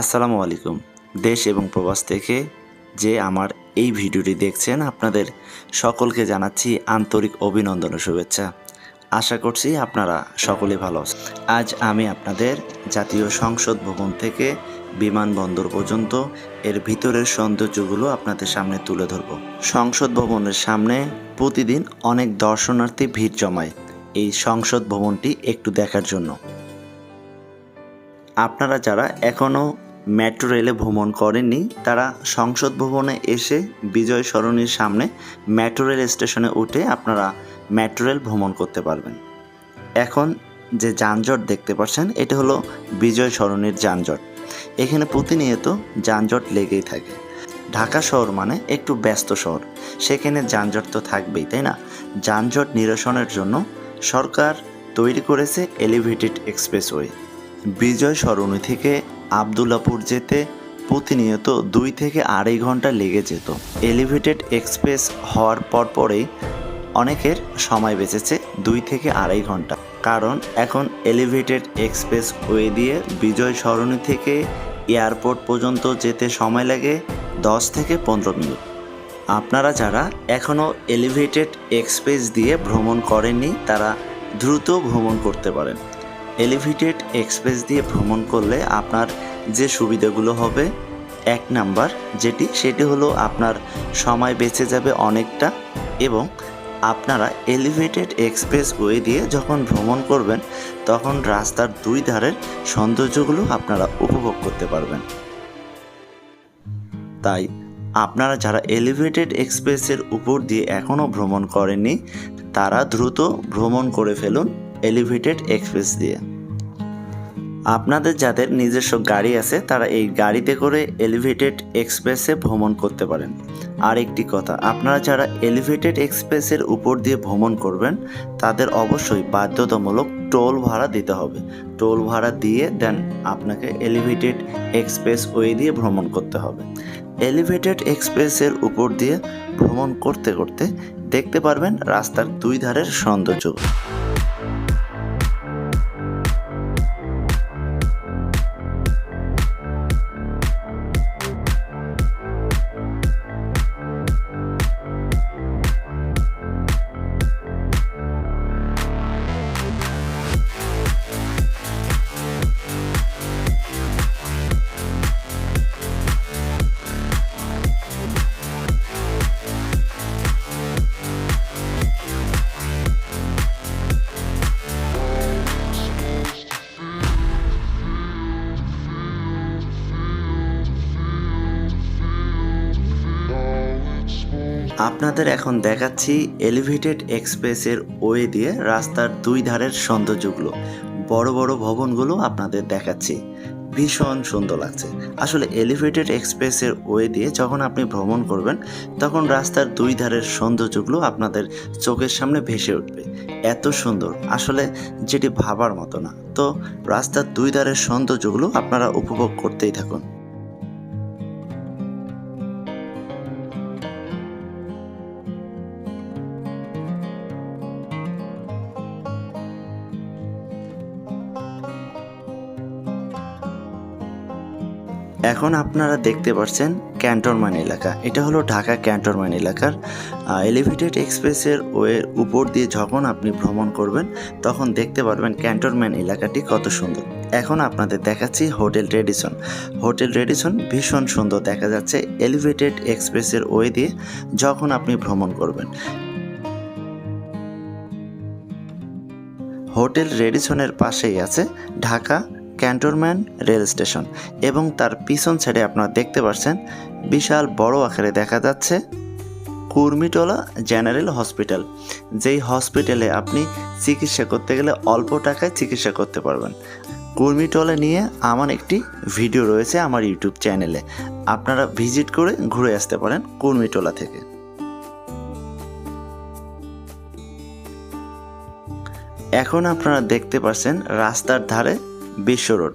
আসসালামু আলাইকুম। দেশ এবং প্রবাস থেকে যে আমার এই ভিডিওটি দেখছেন, আপনাদের সকলকে জানাচ্ছি আন্তরিক অভিনন্দন ও শুভেচ্ছা। আশা করছি আপনারা সকলে ভালো আছেন। আজ আমি আপনাদের জাতীয় সংসদ ভবন থেকে বিমানবন্দর পর্যন্ত এর ভিতরের সৌন্দর্যগুলো আপনাদের সামনে তুলে ধরব। সংসদ ভবনের সামনে প্রতিদিন অনেক দর্শনার্থী ভিড় জমায় এই সংসদ ভবনটি একটু দেখার জন্য। আপনারা যারা এখনও মেট্রো রেলে ভ্রমণ করেননি, তারা সংসদ ভবনে এসে বিজয় সরণির সামনে মেট্রো রেল স্টেশনে উঠে আপনারা মেট্রো রেল ভ্রমণ করতে পারবেন। এখন যে যানজট দেখতে পাচ্ছেন, এটা হলো বিজয় সরণির যানজট। এখানে প্রতিনিয়ত যানজট লেগেই থাকে। ঢাকা শহর মানে একটু ব্যস্ত শহর, সেখানে যানজট তো থাকবেই, তাই না? যানজট নিরসনের জন্য সরকার তৈরি করেছে এলিভেটেড এক্সপ্রেসওয়ে বিজয় সরণি থেকে আবদুল্লাপুর যেতে প্রতিনিয়ত দুই থেকে আড়াই ঘণ্টা লেগে যেত। এলিভেটেড এক্সপ্রেস হওয়ার পর পরেই অনেকের সময় বেঁচেছে দুই থেকে আড়াই ঘণ্টা। কারণ এখন এলিভেটেড এক্সপ্রেস ওয়ে দিয়ে বিজয় সরণি থেকে এয়ারপোর্ট পর্যন্ত যেতে সময় লাগে দশ থেকে পনেরো মিনিট। আপনারা যারা এখনও এলিভেটেড এক্সপ্রেস দিয়ে ভ্রমণ করেননি, তারা দ্রুত ভ্রমণ করতে পারেন। এলিভেটেড এক্সপ্রেস দিয়ে ভ্রমণ করলে আপনার যে সুবিধাগুলো হবে, এক নাম্বার যেটি, সেটি হলো আপনার সময় বেঁচে যাবে অনেকটা এবং আপনারা এলিভেটেড এক্সপ্রেস ওয়ে দিয়ে যখন ভ্রমণ করবেন, তখন রাস্তার দুই ধারের সৌন্দর্যগুলো আপনারা উপভোগ করতে পারবেন। তাই আপনারা যারা এলিভেটেড এক্সপ্রেসের উপর দিয়ে এখনও ভ্রমণ করেননি, তারা দ্রুত ভ্রমণ করে ফেলুন। এলিভেটেড এক্সপ্রেস দিয়ে। আপনাদের যাদের নিজস্ব গাড়ি আছে, তারা এই গাড়িতে করে এলিভেটেড এক্সপ্রেসে ভ্রমণ করতে পারেন। আর একটি কথা, আপনারা যারা এলিভেটেড এক্সপ্রেসের উপর দিয়ে ভ্রমণ করবেন, তাদের অবশ্যই বাধ্যতামূলক টোল ভাড়া দিতে হবে। টোল ভাড়া দিয়ে দেন আপনাকে এলিভেটেড এক্সপ্রেস ওয়ে দিয়ে ভ্রমণ করতে হবে। এলিভেটেড এক্সপ্রেসের উপর দিয়ে ভ্রমণ করতে করতে দেখতে পারবেন রাস্তার দুই ধারের সৌন্দর্য। আপনাদের এখন দেখাচ্ছি এলিভেটেড এক্সপ্রেসের ওয়ে দিয়ে রাস্তার দুই ধারের সৌন্দর্যগুলো, বড় বড় ভবনগুলো আপনাদের দেখাচ্ছি। ভীষণ সুন্দর লাগছে। আসলে এলিভেটেড এক্সপ্রেসের ওয়ে দিয়ে যখন আপনি ভ্রমণ করবেন, তখন রাস্তার দুই ধারের সৌন্দর্যগুলো আপনাদের চোখের সামনে ভেসে উঠবে। এত সুন্দর। আসলে যেটি ভাবার মতো না। তো রাস্তার দুই ধারের সৌন্দর্যগুলো আপনারা উপভোগ করতেই থাকুন। এখন আপনারা দেখতে পাচ্ছেন ক্যান্টনমান এলাকা। এটা হলো ঢাকা ক্যান্টনমেন্ট এলাকার এলিভেটেড এক্সপ্রেসের ওয়ের উপর দিয়ে যখন আপনি ভ্রমণ করবেন, তখন দেখতে পারবেন ক্যান্টনমেন্ট এলাকাটি কত সুন্দর। এখন আপনাদের দেখাচ্ছি হোটেল রেডিসন হোটেল রেডিসন ভীষণ সুন্দর দেখা যাচ্ছে এলিভেটেড এক্সপ্রেসের ওয়ে দিয়ে যখন আপনি ভ্রমণ করবেন। হোটেল রেডিসনের পাশেই আছে ঢাকা ক্যান্টনমেন্ট রেল স্টেশন এবং তার পিছন সাইডে আপনারা দেখতে পাচ্ছেন বিশাল বড় আকারে দেখা যাচ্ছে কুর্মিটোলা জেনারেল হসপিটাল। যেই হসপিটালে আপনি চিকিৎসা করতে গেলে অল্প টাকায় চিকিৎসা করতে পারবেন। কুর্মিটোলা নিয়ে আমার একটি ভিডিও রয়েছে আমার ইউটিউব চ্যানেলে। আপনারা ভিজিট করে ঘুরে আসতে পারেন কুর্মিটোলা থেকে। এখন আপনারা দেখতে পাচ্ছেন রাস্তার ধারে বিশ্ব রোড।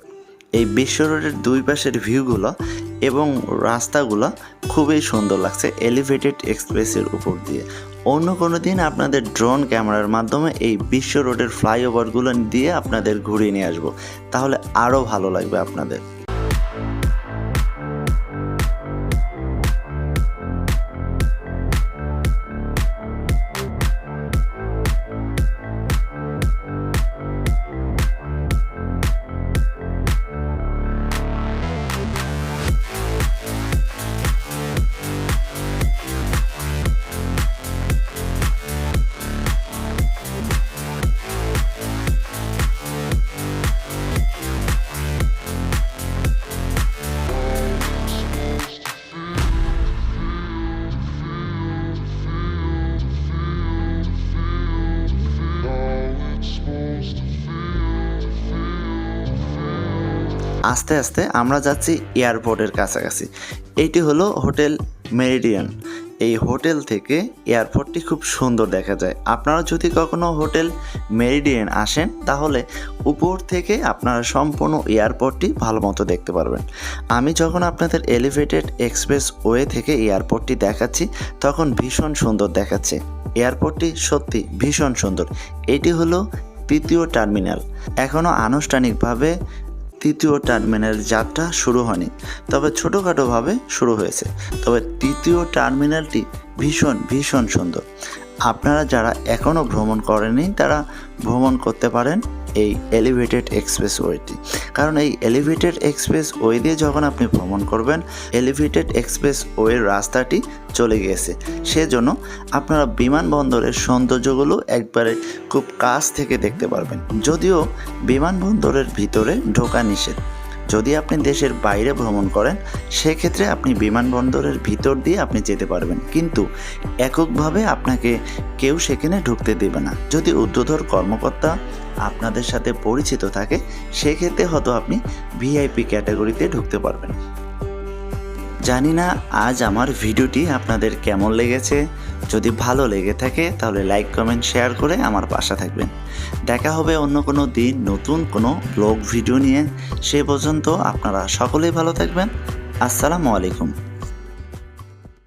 এই বিশ্ব রোডের দুই পাশের ভিউগুলো এবং রাস্তাগুলো খুবই সুন্দর লাগছে এলিভেটেড এক্সপ্রেসের উপর দিয়ে। অন্য কোনো দিন আপনাদের ড্রোন ক্যামেরার মাধ্যমে এই বিশ্ব রোডের ফ্লাইওভারগুলো দিয়ে আপনাদের ঘুরিয়ে নিয়ে আসব। তাহলে আরও ভালো লাগবে আপনাদের। আস্তে আস্তে আমরা যাচ্ছি এয়ারপোর্টের কাছাকাছি। এইটি হলো হোটেল মেরিডিয়ান। এই হোটেল থেকে এয়ারপোর্টটি খুব সুন্দর দেখা যায়। আপনারা যদি কখনো হোটেল মেরিডিয়ান আসেন, তাহলে উপর থেকে আপনারা সম্পূর্ণ এয়ারপোর্টটি ভালো মতো দেখতে পারবেন। আমি যখন আপনাদের এলিভেটেড এক্সপ্রেস ওয়ে থেকে এয়ারপোর্টটি দেখাচ্ছি, তখন ভীষণ সুন্দর দেখাচ্ছে। এয়ারপোর্টটি সত্যি ভীষণ সুন্দর। এটি হলো তৃতীয় টার্মিনাল। এখনও আনুষ্ঠানিকভাবে তৃতীয় টার্মিনাল যাত্রা শুরু হয়নি, তবে ছোটোখাটোভাবে শুরু হয়েছে। তবে তৃতীয় টার্মিনালটি ভীষণ ভীষণ সুন্দর। আপনারা যারা এখনও ভ্রমণ করেনি তারা ভ্রমণ করতে পারেন। এই এলিভেটেড এক্সপ্রেস ওয়েটি কারণ এই এলিভেটেড এক্সপ্রেস ওয়ে দিয়ে যখন আপনি ভ্রমণ করবেন এলিভেটেড এক্সপ্রেস ওয়ের রাস্তাটি চলে গিয়েছে সেজন্য আপনারা বিমানবন্দরের সৌন্দর্যগুলো একবারে খুব কাছ থেকে দেখতে পারবেন। যদিও বিমানবন্দরের ভিতরে ঢোকা নিষেধ। যদি আপনি দেশের বাইরে ভ্রমণ করেন, সেক্ষেত্রে আপনি বিমানবন্দরের ভিতর দিয়ে আপনি যেতে পারবেন। কিন্তু এককভাবে আপনাকে কেউ সেখানে ঢুকতে দেবে না। যদি উদ্যোধর কর্মকর্তা আপনাদের সাথে পরিচিত থাকে, সেক্ষেত্রে হয়তো আপনি ভিআইপি ক্যাটাগরিতে ঢুকতে পারবেন। জানি না আজ আমার ভিডিওটি আপনাদের কেমন লেগেছে। যদি ভালো লেগে থাকে, তাহলে লাইক কমেন্ট শেয়ার করে আমার পাশে থাকবেন। দেখা হবে অন্য কোনো দিন নতুন কোনো ব্লগ ভিডিও নিয়ে। সে পর্যন্ত আপনারা সকলেই ভালো থাকবেন। আসসালামু আলাইকুম।